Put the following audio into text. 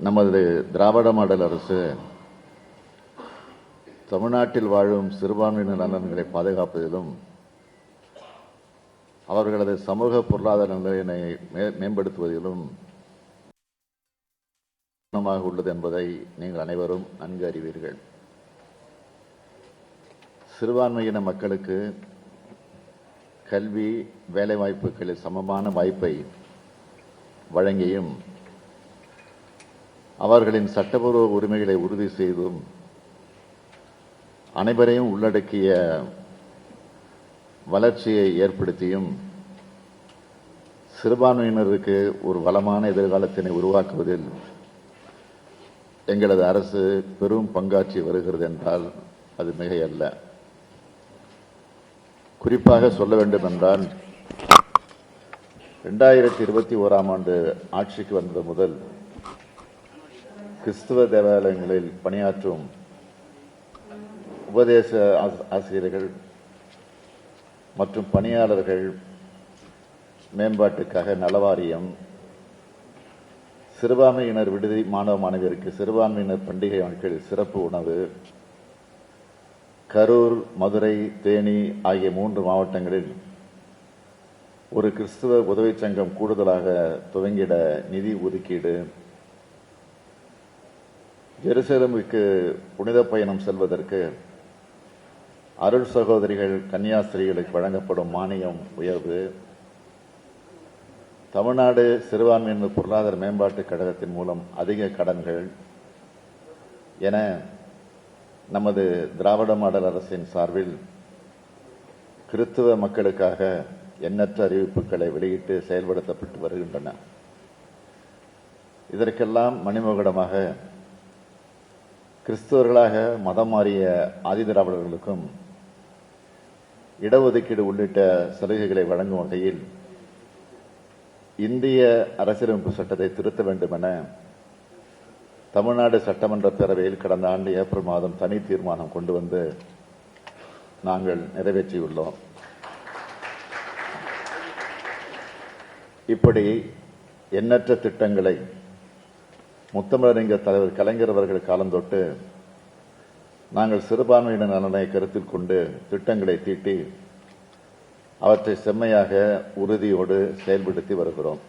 நமது திராவிட மாடல் அரசு தமிழ்நாட்டில் வாழும் சிறுபான்மையினர் நலன்களை பாதுகாப்பதிலும் அவர்களது சமூக பொருளாதார நிலையினை மே- மேம்படுத்துவதிலும் உள்ளது என்பதை நீங்கள் அனைவரும் நன்கு அறிவீர்கள். சிறுபான்மையின மக்களுக்கு கல்வி வேலைவாய்ப்புகளில் சமமான வாய்ப்பை வழங்கியும் அவர்களின் சட்டபூர்வ உரிமைகளை உறுதி செய்தும் அனைவரையும் உள்ளடக்கிய வளர்ச்சியை ஏற்படுத்தியும் சிறுபான்மையினருக்கு ஒரு வளமான எதிர்காலத்தினை உருவாக்குவதில் எங்களது அரசு பெரும் பங்காற்றி வருகிறது என்றால் அது மிகையல்ல. குறிப்பாக சொல்ல வேண்டும் என்றால் ரெண்டாயிரத்தி இருபத்தி ஓராம் ஆண்டு ஆட்சிக்கு வந்தது முதல் கிறிஸ்துவ தேவாலயங்களில் பணியாற்றும் உபதேச ஆசிரியர்கள் மற்றும் பணியாளர்கள் மேம்பாட்டுக்காக நலவாரியம் சிறுபான்மையினர் விடுதி மாணவ மாணவியருக்கு சிறுபான்மையினர் பண்டிகை நாட்களில் சிறப்பு உணவு கரூர் மதுரை தேனி ஆகிய மூன்று மாவட்டங்களில் ஒரு கிறிஸ்துவ உதவிச் சங்கம் கூடுதலாக துவங்கிட நிதி ஒதுக்கீடு ஜெருசலமுக்கு புனித பயணம் செல்வதற்கு அருள் சகோதரிகள் கன்னியாஸ்திரிகளுக்கு வழங்கப்படும் மானியம் உயர்வு. தமிழ்நாடு சிறுபான்மையினர் பொருளாதார மேம்பாட்டுக் கழகத்தின் மூலம் அதிக கடன்கள் என நமது திராவிட மாடல் அரசின் சார்பில் கிறித்துவ மக்களுக்காக எண்ணற்ற அறிவிப்புகளை வெளியிட்டு செயல்படுத்தப்பட்டு வருகின்றன. இதற்கெல்லாம் மணிமகுடமாக கிறிஸ்தவர்களாக மதம் மாறிய ஆதிதிராவிடர்களுக்கும் இடஒதுக்கீடு உள்ளிட்ட சலுகைகளை வழங்கும் வகையில் இந்திய அரசியலமைப்பு சட்டத்தை திருத்த வேண்டும் என தமிழ்நாடு சட்டமன்ற பேரவையில் கடந்த ஆண்டு ஏப்ரல் மாதம் தனி தீர்மானம் கொண்டு வந்து நாங்கள் நிறைவேற்றியுள்ளோம். இப்படி எண்ணற்ற திட்டங்களை முத்தமிழறிஞர் தலைவர் கலைஞர் அவர்கள் காலந்தொட்டு நாங்கள் சிறுபான்மையினர் நலனை கருத்தில் கொண்டு திட்டங்களை தீட்டி அவற்றை செம்மையாக உறுதியோடு செயல்படுத்தி வருகிறோம்.